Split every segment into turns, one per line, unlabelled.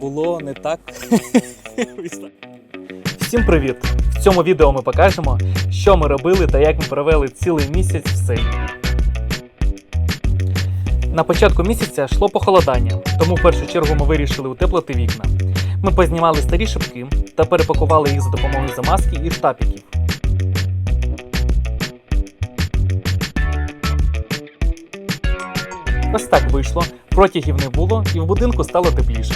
було не так. Всім привіт! В цьому відео ми покажемо, що ми робили та як ми провели цілий місяць в селі. На початку місяця йшло похолодання, тому в першу чергу ми вирішили утеплити вікна. Ми познімали старі шибки та перепакували їх за допомогою замазки і штапіків. Ось так вийшло, протягів не було і в будинку стало тепліше.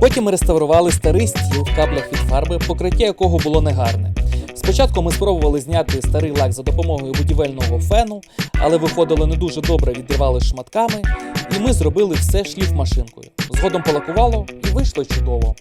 Потім ми реставрували старий стіл в каплях від фарби, покриття якого було негарне. Спочатку ми спробували зняти старий лак за допомогою будівельного фену, але виходило не дуже добре, відривали шматками, і ми зробили все шліф машинкою. Згодом полакувало і вийшло чудово.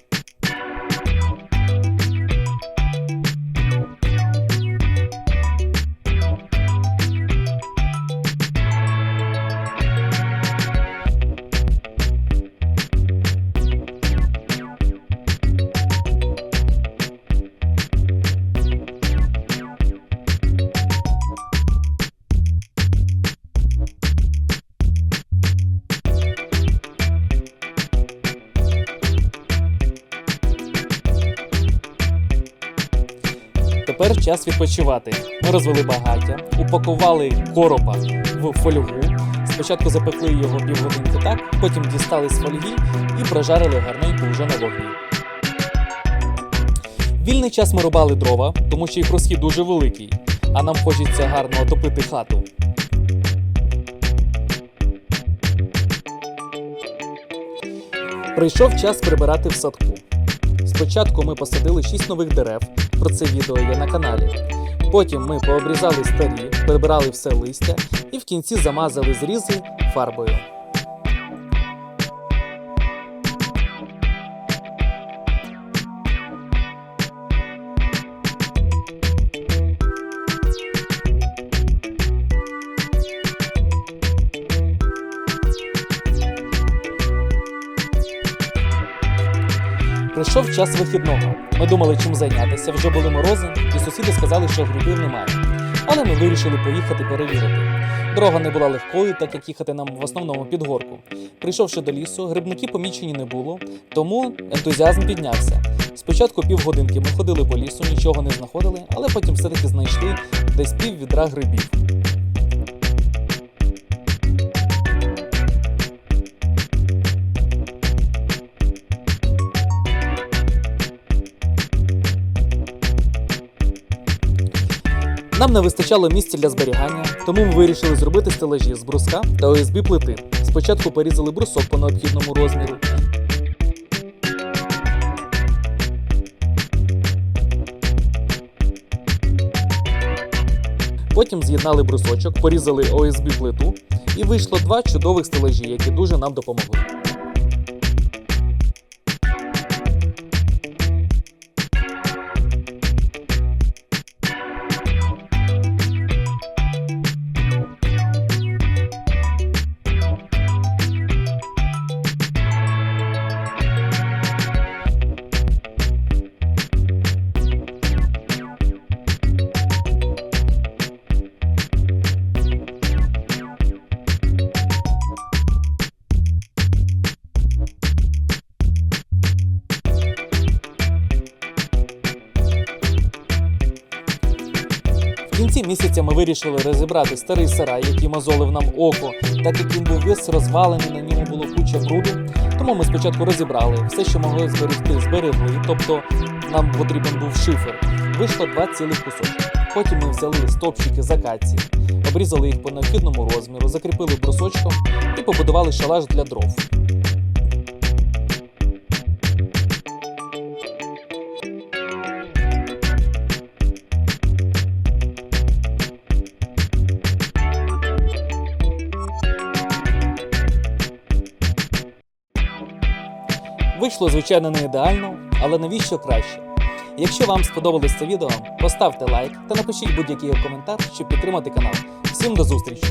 Тепер час відпочивати. Ми розвели багаття, упакували коропа в фольгу. Спочатку запекли його півгодинки так, потім дістали з фольги і прожарили гарненько вже на вогні. Вільний час ми рубали дрова, тому що їх розхід дуже великий, а нам хочеться гарно отопити хату. Прийшов час прибирати в садку. Спочатку ми посадили 6 нових дерев, про це відео є на каналі. Потім ми пообрізали старі, прибирали все листя і в кінці замазали зрізи фарбою. Прийшов час вихідного. Ми думали, чим зайнятися. Вже були морози, і сусіди сказали, що грибів немає. Але ми вирішили поїхати перевірити. Дорога не була легкою, так як їхати нам в основному під горку. Прийшовши до лісу, грибників помічені не було, тому ентузіазм піднявся. Спочатку півгодинки ми ходили по лісу, нічого не знаходили, але потім все-таки знайшли десь пів відра грибів. Нам не вистачало місця для зберігання, тому ми вирішили зробити стелажі з бруска та ОСБ плити. Спочатку порізали брусок по необхідному розміру. Потім з'єднали брусочок, порізали ОСБ плиту і вийшло два чудових стелажі, які дуже нам допомогли. Кінці місяця ми вирішили розібрати старий сарай, який мозолив нам око, так як він був весь розвалений, на ньому було куча бруду. Тому ми спочатку розібрали все, що могли зберегти, зберегли. Тобто нам потрібен був шифер. Вийшло два цілих кусочки. Потім ми взяли стовпчики з акації, обрізали їх по необхідному розміру, закріпили брусочком і побудували шалаш для дров. Вийшло, звичайно, не ідеально, але навіщо краще? Якщо вам сподобалось це відео, поставте лайк та напишіть будь-який коментар, щоб підтримати канал. Всім до зустрічі!